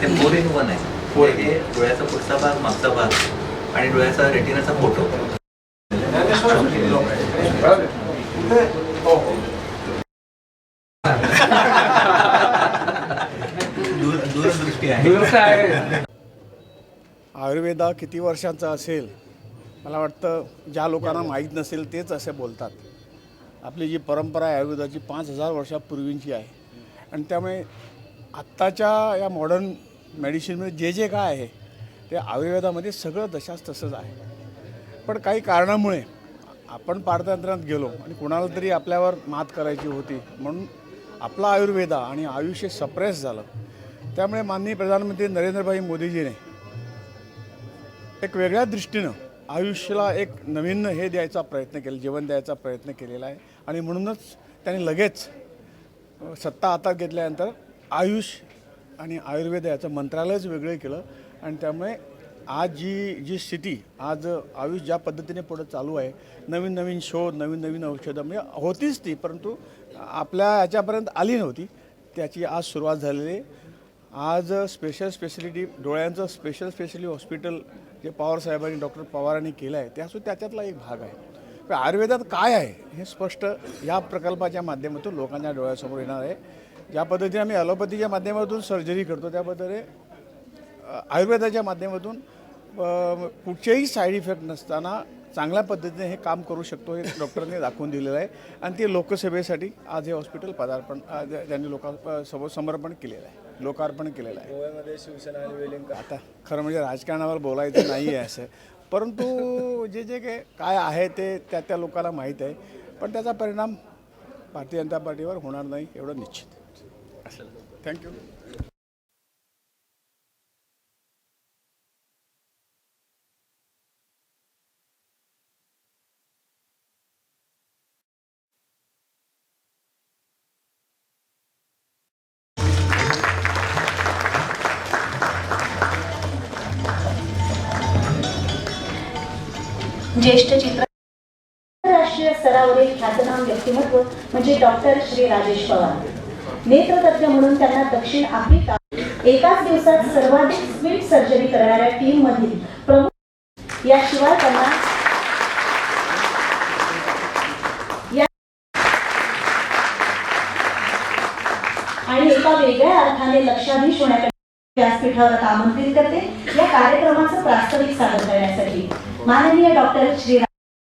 ते four in one आहे. Four हे डोळ्याचा पुढचा भाग मागचा भाग आणि डोळ्याचा रेटिनाचा फोटो दूरदृष्टी आहे. आयुर्वेदा किती वर्षांचा असेल मला वाटतं ज्या लोकांना माहीत नसेल तेच असे बोलतात. आपली जी परंपरा आहे आयुर्वेदाची पाच हजार वर्षापूर्वींची आहे. आणि त्यामुळे आत्ताच्या या मॉडर्न मेडिसिनमध्ये जे जे काय आहे ते आयुर्वेदामध्ये सगळं तशाच तसंच आहे. पण काही कारणामुळे आपण पारतंत्र्यात गेलो आणि कोणाला तरी आपल्यावर मात करायची होती म्हणून आपला आयुर्वेदा आणि आयुष्य सप्रेस झालं. त्यामुळे माननीय प्रधानमंत्री नरेंद्रभाई मोदीजीने एक वेगळ्या दृष्टीनं आयुष्याला एक नवीन हे द्यायचा प्रयत्न केला जीवन द्यायचा प्रयत्न केलेला आहे. आणि म्हणूनच त्यांनी लगेच सत्ता हातात घेतल्यानंतर आयुष आणि आयुर्वेद याचं मंत्रालयच वेगळं केलं. आणि त्यामुळे आज जी जी स्थिती आज आयुष ज्या पद्धतीने पुढं चालू आहे नवीन नवीन शोध नवीन नवीन औषधं म्हणजे होतीच ती परंतु आपल्या याच्यापर्यंत आली नव्हती. त्याची आज सुरुवात झालेली आज स्पेशल स्पेशलिटी डोळ्यांचं स्पेशल स्पेशली हॉस्पिटल जे पवार साहेबांनी डॉक्टर पवारांनी केलं आहे त्या त्याच्यातला एक भाग आहे. आयुर्वेदात काय आहे हे स्पष्ट या प्रकल्पाच्या माध्यमातून लोकांच्या डोळ्यासमोर येणार आहे. ज्या पद्धतीने आम्ही ॲलोपॅथीच्या माध्यमातून सर्जरी करतो त्या पद्धतीने आयुर्वेदाच्या माध्यमातून कुठचेही साईड इफेक्ट नसताना चांगल्या पद्धतीने हे काम करू शकतो हे डॉक्टरांनी दाखवून दिलेलं आहे. आणि ते लोकसेवेसाठी आज हे हॉस्पिटल पदार्पण आज त्यांनी लोकांसमोर समोर समर्पण केलेलं आहे. लोकार्पण केलेलं आहे. गोव्यामध्ये शिवसेना आणि वेलिंग आता खरं म्हणजे राजकारणावर बोलायचं नाही आहे असं. परंतु जे जे काय काय आहे ते त्या त्या लोकांना माहीत आहे. पण त्याचा परिणाम भारतीय जनता पार्टीवर होणार नाही एवढं निश्चित. थँक्यू ज्येष्ठ चित्र आंतरराष्ट्रीय स्तरावरील ख्यातनाम व्यक्तिमत्व म्हणजे डॉक्टर श्री राजेश पवार. नेत्रतज्ञ म्हणून त्यांना दक्षिण आफ्रिका एकाच दिवसात सर्वाधिक स्वीट सर्जरी करणाऱ्या टीम मधील प्रमुख याशिवाय त्यांना आणि एका वेगळ्या अर्थाने लक्षाधीश होण्याकडे व्यासपीठावर आमंत्रित करते या कार्यक्रमाचं प्रास्ताविक सादर करण्यासाठी. माननीय डॉक्टर श्री